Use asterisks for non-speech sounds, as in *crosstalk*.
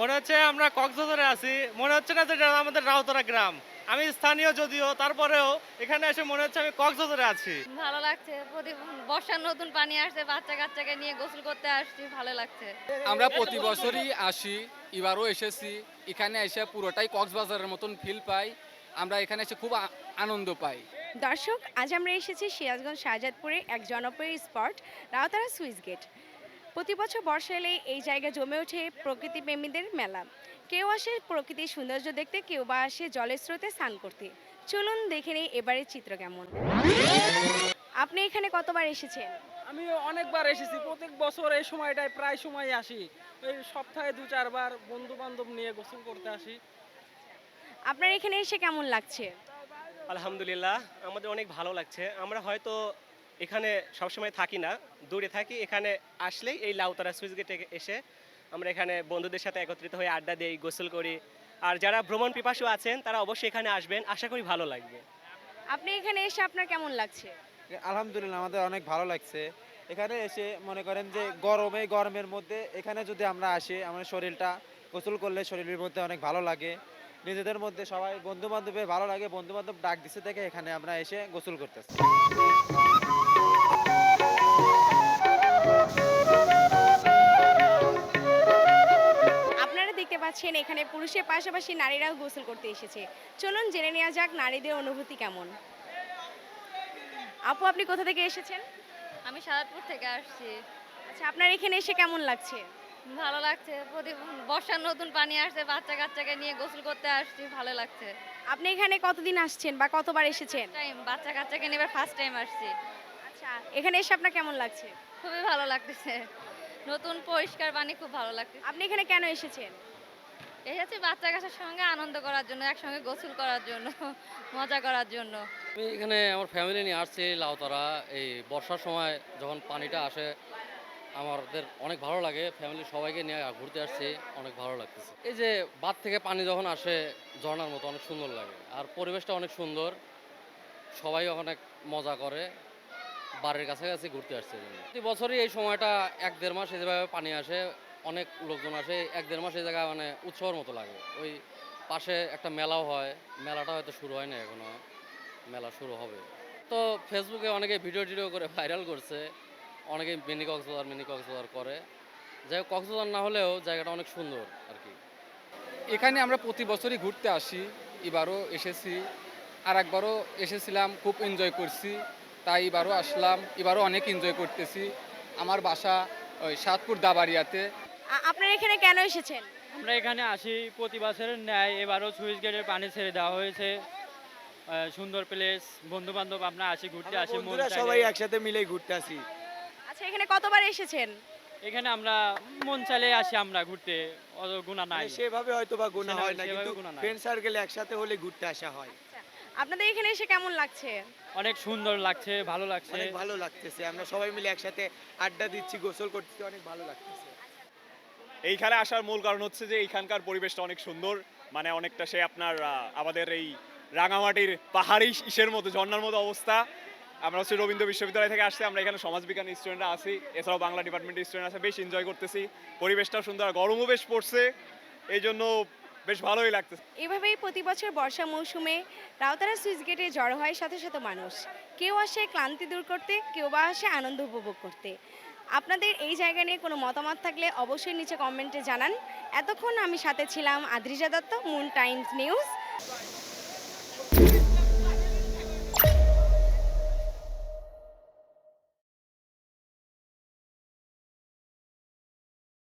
মনে হচ্ছে আমরা কক্সবাজারে আছি। মনে হচ্ছে না যে এটা আমাদের রাউতরা গ্রাম। আমি স্থানীয় যদিও তারপরেও এখানে এসে মনে হচ্ছে আমি কক্সবাজারে আছি। ভালো লাগছে প্রতি বর্ষার নতুন পানি আসছে বাচ্চা কাচ্চাকে নিয়ে গোসল করতে আসছি ভালো লাগছে। আমরা প্রতি বছরই আসি এবারও এসেছি। এখানে এসে পুরোটাই কক্সবাজারের মতন ফিল পাই। আমরা এখানে এসে খুব আনন্দ পাই। দর্শক আজ আমরা এসেছি সিরাজগঞ্জ শাহজাদপুরে এক জনপ্রিয় স্পট রাউতারা সুইচ গেট। প্রতি বছর বর্ষা এলে এই জায়গা জমে ওঠে প্রকৃতি প্রেমীদের মেলা। কেউ আসে প্রকৃতির সৌন্দর্য দেখতে কেউ বা আসে জলের স্রোতে স্নান করতে। চলুন দেখে নেই এবারের চিত্র কেমন। আপনি এখানে কতবার এসেছেন? আমি অনেকবার এসেছি। প্রত্যেক বছর এই সময়টায় প্রায় সময় আসি। এই সপ্তাহে দু চারবার বন্ধু বান্ধব নিয়ে গোসল করতে আসি। আপনার এখানে এসে কেমন লাগছে? আলহামদুলিল্লাহ আমাদের অনেক ভালো লাগছে। আমরা হয়তো এখানে সবসময় থাকি না দূরে থাকি। এখানে আসলেই এই লাউতারা সুইচ গেটে এসে আমরা এখানে বন্ধুদের সাথে একত্রিত হয়ে আড্ডা দিই গোসল করি। আর যারা ভ্রমণ পিপাসু আছেন তারা অবশ্যই এখানে আসবেন। আশা করি ভালো লাগবে। আপনি এখানে এসে আপনার কেমন লাগছে? আলহামদুলিল্লাহ আমাদের অনেক ভালো লাগছে। এখানে এসে মনে করেন যে গরমে গরমের মধ্যে এখানে যদি আমরা আসি আমাদের শরীরটা গোসল করলে শরীরের মধ্যে অনেক ভালো লাগে। নিজেদের মধ্যে সবাই বন্ধু বান্ধবের ভালো লাগে বন্ধু বান্ধব ডাক দিছে থেকে এখানে আমরা এসে গোসল করতেছি। পাচ্ছেন এখানে পুরুষের পাশাপাশি নারীরাও গোসল করতে এসেছে। চলুন জেনে নেওয়া যাক নারীদের অনুভূতি কেমন। আপু আপনি কোথা থেকে এসেছেন? আমি সারাদপুর থেকে আসছি। আচ্ছা আপনার এখানে এসে কেমন লাগছে? ভালো লাগছে। প্রতি বর্ষার নতুন পানি আসছে বাচ্চা কাচ্চাকে নিয়ে গোসল করতে আসছি ভালো লাগছে। আপনি এখানে কতদিন আসছেন বা কতবার এসেছেন? টাইম বাচ্চা কাচ্চাকে নিয়ে এবার ফার্স্ট টাইম আসছি। আচ্ছা এখানে এসে আপনার কেমন লাগছে? খুবই ভালো লাগতেছে। নতুন পরিষ্কার পানি খুব ভালো লাগছে আপনি এখানে কেন এসেছেন? এসেছি বাচ্চা কাচ্চার সঙ্গে আনন্দ করার জন্য, একসঙ্গে গোসল করার জন্য, *laughs* মজা করার জন্য। আমি এখানে আমার ফ্যামিলি নিয়ে আসছি, লাউতারা। এই বর্ষার সময় যখন পানিটা আসে, আমাদের অনেক ভালো লাগে। ফ্যামিলি সবাইকে নিয়ে ঘুরতে আসছি, অনেক ভালো লাগতেছে। এই যে বাদ থেকে পানি যখন আসে, ঝর্ণার মতো অনেক সুন্দর লাগে। আর পরিবেশটা অনেক সুন্দর। সবাই অনেক মজা করে। বাড়ির কাছাকাছি ঘুরতে আসছে প্রতি বছরই এই সময়টা, এক দেড় মাস যেভাবে পানি আসে অনেক লোকজন আসে, এক দেড় মাস এই জায়গায় মানে উৎসবের মতো লাগে। ওই পাশে একটা মেলাও হয়, মেলাটা হয়তো শুরু হয় না এখনও, মেলা শুরু হবে। তো ফেসবুকে অনেকে ভিডিও টিডিও করে ভাইরাল করছে, অনেকে মিনি কক্সবাজার মিনি কক্সবাজার করে। যাই হোক, কক্সবাজার না হলেও জায়গাটা অনেক সুন্দর আর কি। এখানে আমরা প্রতি বছরই ঘুরতে আসি, এবারও এসেছি। আর একবারও এসেছিলাম, খুব এনজয় করছি। তাই এবারও আসলাম, এবারও অনেক এনজয় করতেছি। আমার বাসা ওই সাতপুর দাবারিয়াতে আ- আপনারা এখানে কেন এসেছেন? আমরা এখানে আসি প্রতি বছরের ন্যায় এবারও সুইচ গেটের পানি ছেড়ে দেওয়া হয়েছে। সুন্দর প্লেস বন্ধু বান্ধব আমরা আসি ঘুরতে আসি মন। সবাই একসাথে মিলে ঘুরতে আসি। আচ্ছা এখানে কতবার এসেছেন? এখানে আমরা মন চাইলে আসি আমরা ঘুরতে অত গুণা নাই। মানে সেভাবে হয়তো বা গুণা হয় না কিন্তু ফ্রেন্ড সার্কেলে একসাথে হলে ঘুরতে আসা হয়। আপনাদের এখানে এসে কেমন লাগছে? অনেক সুন্দর লাগছে ভালো লাগছে। অনেক ভালো লাগতেছে আমরা সবাই মিলে একসাথে আড্ডা দিচ্ছি গোসল করতেছি অনেক ভালো লাগতেছে। এইখানে আসার মূল কারণ হচ্ছে যে এইখানকার পরিবেশটা অনেক সুন্দর। মানে অনেকটা সে আপনার আমাদের এই রাঙামাটির পাহাড়ি ইসের মতো, ঝর্ণার মতো অবস্থা। আমরা হচ্ছে রবীন্দ্র বিশ্ববিদ্যালয় থেকে আসছি, আমরা এখানে সমাজবিজ্ঞান স্টুডেন্টরা আছি, এছাড়াও বাংলা ডিপার্টমেন্টের স্টুডেন্ট আছে, বেশ এনজয় করতেছি। পরিবেশটাও সুন্দর গরমও বেশ পড়ছে এই জন্য বেশ ভালোই লাগতেছে। এভাবেই প্রতি বছর বর্ষা মৌসুমে রাউতারা সুইচ গেটে জড়ো হয় শত শত মানুষ। কেউ আসে ক্লান্তি দূর করতে, কেউ বা আসে আনন্দ উপভোগ করতে। আপনাদের এই জায়গা নিয়ে কোনো মতামত থাকলে অবশ্যই নিচে কমেন্টে জানান। এতক্ষণ আমি সাথে ছিলাম Adrija Dutta, Moon Times News.